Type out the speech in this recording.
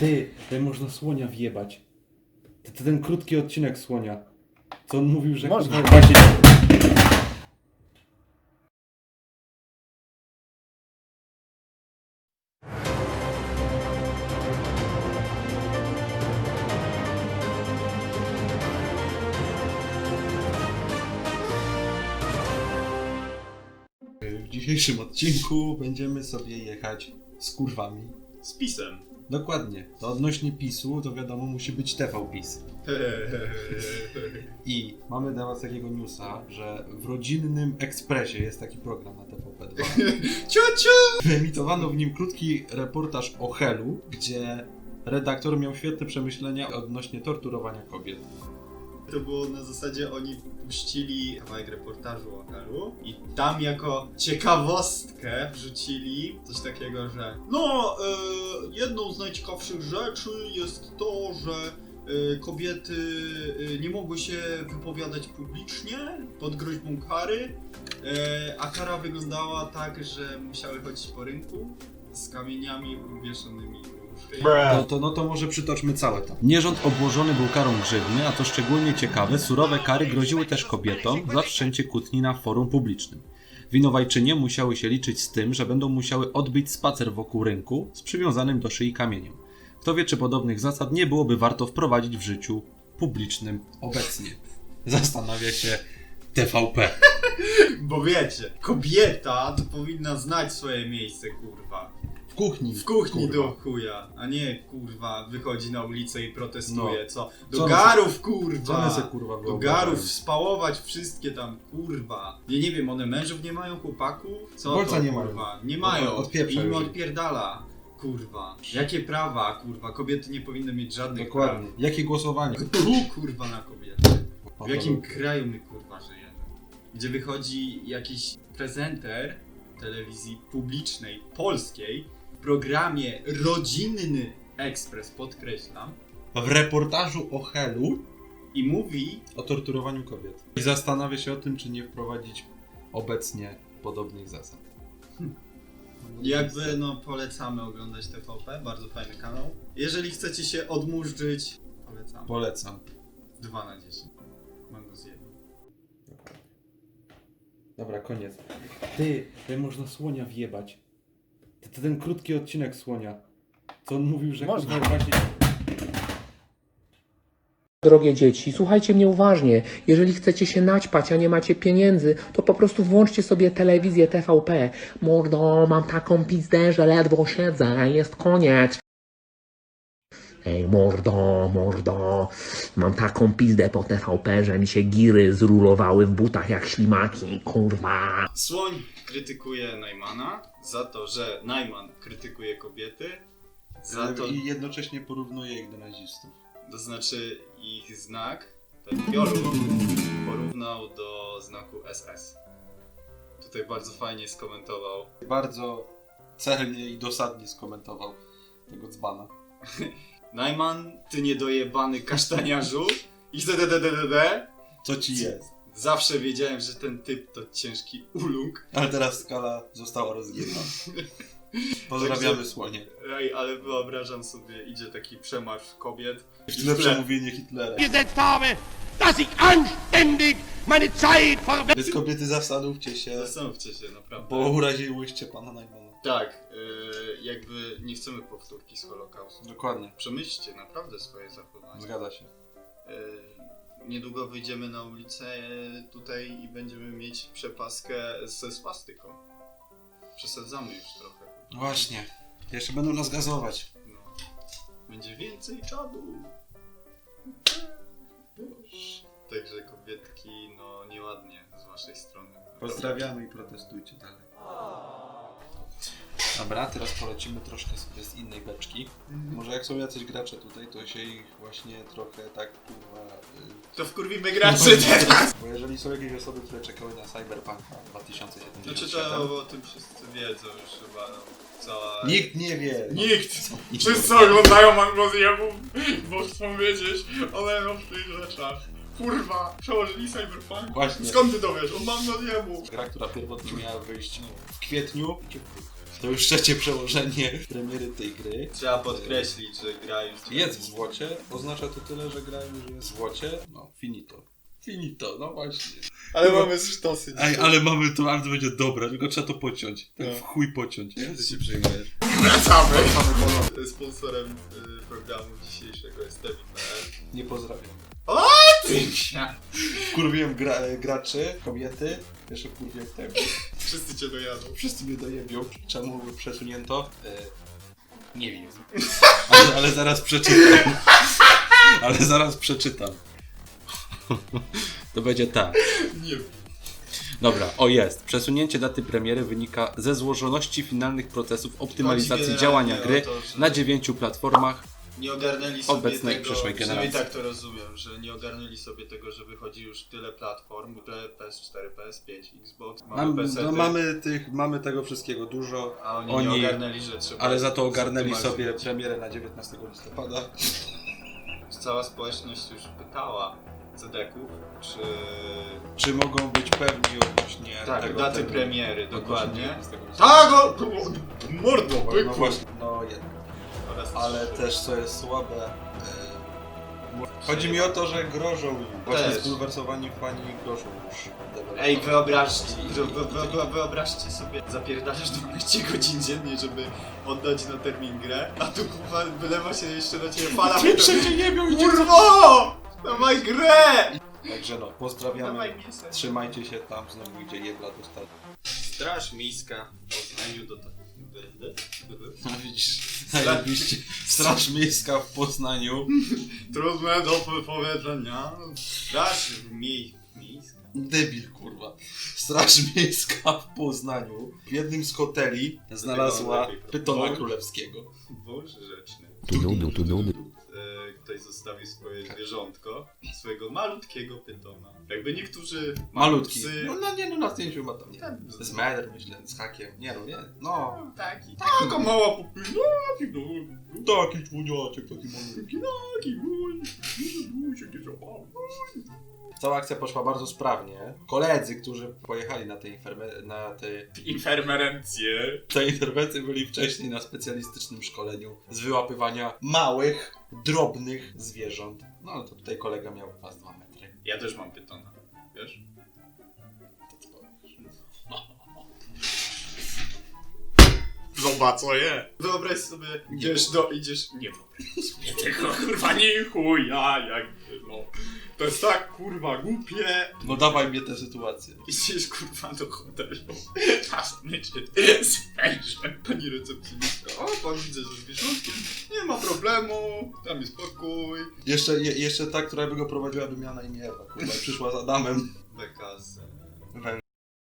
Ty, ty można słonia wjebać. To, to ten krótki odcinek słonia. Co on mówił, że Można. kurwa, właśnie... W dzisiejszym odcinku będziemy sobie jechać z kurwami. Z pisem. Dokładnie. To odnośnie PiSu, to wiadomo, musi być TV PiS. I mamy dla was takiego newsa, że w rodzinnym ekspresie jest taki program na TVP2. Ciu, ciu! Wyemitowano w nim krótki reportaż o Helu, gdzie redaktor miał świetne przemyślenia odnośnie torturowania kobiet. To było na zasadzie, oni puścili kawałek reportażu o Helu i tam jako ciekawostkę wrzucili coś takiego, że no, e, jedną z najciekawszych rzeczy jest to, że e, kobiety e, nie mogły się wypowiadać publicznie pod groźbą kary, e, a kara wyglądała tak, że musiały chodzić po rynku z kamieniami szyi. To, to, no to może przytoczmy całe to. Nierząd obłożony był karą grzywny, a to szczególnie ciekawe, surowe kary groziły też kobietom za wszczęcie kłótni na forum publicznym. Winowajczynie musiały się liczyć z tym, że będą musiały odbyć spacer wokół rynku z przywiązanym do szyi kamieniem. Kto wie, czy podobnych zasad nie byłoby warto wprowadzić w życiu publicznym obecnie. Zastanawia się TVP. Bo wiecie, kobieta to powinna znać swoje miejsce, kurwa. W kuchni. W kuchni kurwa. do chuja, a nie kurwa wychodzi na ulicę i protestuje, No. co? Do Co garów Co kurwa! one se kurwa Do garów spałować wszystkie tam kurwa. Ja nie wiem, one mężów nie mają, chłopaków? Co Bolca to, nie mają. kurwa? Nie mają. Odpieprza I im już. odpierdala. Kurwa. Jakie prawa, kurwa? Kobiety nie powinny mieć żadnych Dokładnie. Jakie głosowanie? praw. Tu kurwa na kobiety. W jakim kraju my kurwa żyjemy? Gdzie wychodzi jakiś prezenter telewizji publicznej, polskiej, programie Rodzinny Ekspres, podkreślam, W reportażu o Helu i mówi, o torturowaniu kobiet. I zastanawia się o tym, czy nie wprowadzić obecnie podobnych zasad. jakby no polecamy oglądać TVP, bardzo fajny kanał. Jeżeli chcecie się odmurzyć, polecam. Polecam. 2 na 10. Mam go zjebał. Dobra, koniec. Ty, ty można słonia wjebać. To, to ten krótki odcinek słonia. Co on mówił, że Można. kurwa, właśnie... Drogie dzieci, słuchajcie mnie uważnie. Jeżeli chcecie się naćpać, a nie macie pieniędzy, to po prostu włączcie sobie telewizję TVP. Mordo, mam taką pizdę, że ledwo siedzę, jest koniec. Ej, mordo, mordo, mam taką pizdę po TVP, że mi się giry zrulowały w butach jak ślimaki, kurwa. Słoń krytykuje Najmana za to, że Najman krytykuje kobiety, za to, I jednocześnie porównuje ich do nazistów. to znaczy ich znak, ten pioruch, porównał do znaku SS. Tutaj bardzo fajnie skomentował. Bardzo celnie i dosadnie skomentował tego dzbana. Najman, ty niedojebany kasztaniarzu i zddddd. Co ci jest? Zawsze wiedziałem, że ten typ to ciężki ulung. Ale teraz skala została rozgięta. Pozdrawiamy Także- słonie. Ej, ale wyobrażam sobie, idzie taki przemarsz kobiet. W tle przemówienie Hitlera. dass ich anständig meine Zeit verwende. Więc kobiety zastanówcie się, Zastanówcie się, naprawdę. bo uraziłyście pana Najmana. Tak, yy, jakby nie chcemy powtórki z Holokaustu. Dokładnie. Przemyślcie naprawdę swoje zachowanie. Zgadza się. Yy, niedługo wyjdziemy na ulicę yy, tutaj i będziemy mieć przepaskę ze swastyką. Przesadzamy już trochę. Właśnie. Jeszcze będą nas gazować. No. Będzie więcej czadu. Także kobietki, no nieładnie z waszej strony. Pozdrawiamy i protestujcie dalej. Dobra, teraz polecimy troszkę sobie z innej beczki. Może jak są jacyś gracze tutaj, to się ich właśnie trochę tak kurwa... y, To wkurwimy graczy teraz! Bo jeżeli są jakieś osoby, które czekały na Cyberpunka 2077... Znaczy to o tym wszyscy wiedzą już chyba. No, cała... Nikt nie wie! Nikt! Nikt Wszyscy oglądają Manglozjebów, bo chcą wiedzieć o najnowszych rzeczach. Kurwa, przełożyli Cyberpunk? Właśnie. Skąd ty to wiesz? Od Manglozjebów! Gra, która pierwotnie miała wyjść w kwietniu, To już trzecie przełożenie premiery tej gry. Trzeba podkreślić, że gra już... Jest w złocie, oznacza to tyle, że gra już jest w złocie. No, finito. Finito, no właśnie. Ale mamy sztosy Ej, ale mamy to, ale to będzie dobre, tylko trzeba to pociąć. Tak No. w chuj pociąć. Ty się przejmujesz. Wracamy! Sponsorem y, programu dzisiejszego jest Tevi.pl Nie pozdrawiam. Ty! Kurwiłem gra, graczy, kobiety, jeszcze kurwiłem tego. Wszyscy cię dojadą. Wszyscy mnie dojebią. Czemu przesunięto? E, nie wiem. Ale, ale zaraz przeczytam. Ale zaraz przeczytam. To będzie tak. Nie wiem. Dobra, o jest. Przesunięcie daty premiery wynika ze złożoności finalnych procesów optymalizacji działania gry na dziewięciu platformach. Nie ogarnęli sobie Obecnej, tego, przyszłej generacji. tak to rozumiem, że nie ogarnęli sobie tego, że wychodzi już tyle platform, tyle PS4, PS5, Xbox, mamy Mam, no, mamy, tych, mamy tego wszystkiego dużo, a oni, oni- nie ogarnęli, że trzeba... ale za to ogarnęli sobie premierę na 19 listopada. Cała społeczność już pytała CDK-ów, czy... Czy mogą być pewni odnośnie Tak, tego daty premiery, dokładnie. 19 listopada. Tak, o, mordo, No no jednak. Ale też co jest słabe. e, Chodzi mi o to, że grożą im. Właśnie Też. spulwersowani fani grożą już. Ej, wyobraźcie, wy, wy, wy, wyobraźcie sobie, zapierdalasz 12 godzin dziennie, żeby oddać na termin grę, a tu kurwa wylewa się jeszcze na ciebie fala. Nie wiem, Kurwo! Dawaj grę! Także no, pozdrawiamy. Dawaj mięsę. Trzymajcie się tam, znowu idzie jebla dostać. Straż miejska w Poznaniu do... No widzisz, zajebiście. Straż Miejska w Poznaniu. Trudne do powiedzenia. Straż miej... miejska? Debil, kurwa. Straż Miejska w Poznaniu w jednym z hoteli znalazła pytona królewskiego. Wąż rzeczny. Tududu, tududu. E, ktoś zostawił swoje zwierzątko, swojego malutkiego pytona. Jakby niektórzy mają Malutki. psy, No, no nie, no na zdjęciu ma tam, nie Z metr, myślę, z hakiem. Nie no, nie. No. taki, taka mała pupila, taki no, Taki czwuniaczek, taki malutki. taki mój, się nie zabawa. Cała akcja poszła bardzo sprawnie. Koledzy, którzy pojechali na te, inferme- na te, Infermerencje. te interwencje byli wcześniej na specjalistycznym szkoleniu z wyłapywania małych, drobnych zwierząt. No ale to tutaj kolega miał was 2 metry. Ja też mam pytona, wiesz? To co powiesz? Zobacz co je. Wyobraź sobie, idziesz do, idziesz, nie wyobraź sobie tego, kurwa, nie chuja, jak. To jest tak, kurwa, głupie. No dawaj mnie tę sytuację. Idziesz, kurwa, do hotelu. Czasny cię z wężem. Pani recepcjonistka, o, pan widzę, że z zwierzątkiem. Nie ma problemu, tam jest pokój. Jeszcze, je, jeszcze ta, która by go prowadziła, by miała na imię Ewa. Kurwa, przyszła z Adamem. Beka z... Wężem.